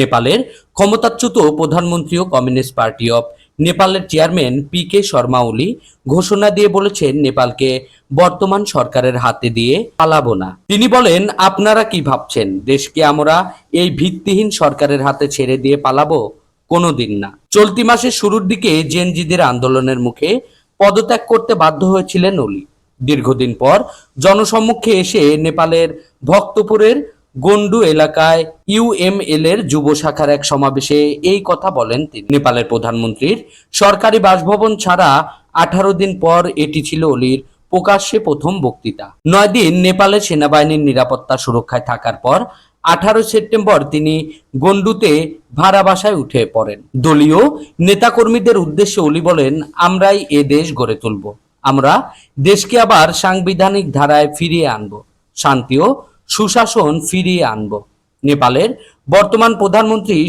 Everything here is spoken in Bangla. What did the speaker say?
নেপালের ক্ষমতাচ্যুত প্রধানমন্ত্রী ও কমিউনিস্ট পার্টি অফ নেপালের chairman P K Sharma Oli ঘোষণা দিয়ে বলেছেন, নেপালকে বর্তমান সরকারের হাতে দিয়ে পালাবো না। তিনি বলেন, আপনারা কি ভাবছেন, দেশকে আমরা এই ভিত্তিহীন সরকারের হাতে ছেড়ে দিয়ে পালাবো? কোনোদিন না। চলতি মাসের শুরুর দিকে জেনজিদের আন্দোলনের মুখে পদত্যাগ করতে বাধ্য হয়েছিলেন ওলি। দীর্ঘদিন পর জনসম্মুখে এসে নেপালের ভক্তপুরের গন্ডু এলাকায় ইউএমএল এর যুব শাখার এক সমাবেশে এই কথা বলেন তিনি। নেপালের প্রধানমন্ত্রীর সরকারি বাসভবন ছাড়া আঠারো দিন পর এটি ছিল অলির প্রকাশ্যে প্রথম বক্তৃতা। নয় দিন নেপালের সেনাবাহিনীর নিরাপত্তা সুরক্ষায় থাকার পর আঠারো সেপ্টেম্বর তিনি গন্ডুতে ভাড়া বাসায় উঠে পড়েন। দলীয় নেতাকর্মীদের উদ্দেশ্যে অলি বলেন, আমরাই এ দেশ গড়ে তুলব। আমরা দেশকে আবার সাংবিধানিক ধারায় ফিরিয়ে আনব। শান্তি ও সুশাসন ফিরিয়ে আনব। নেপালের বর্তমান প্রধানমন্ত্রী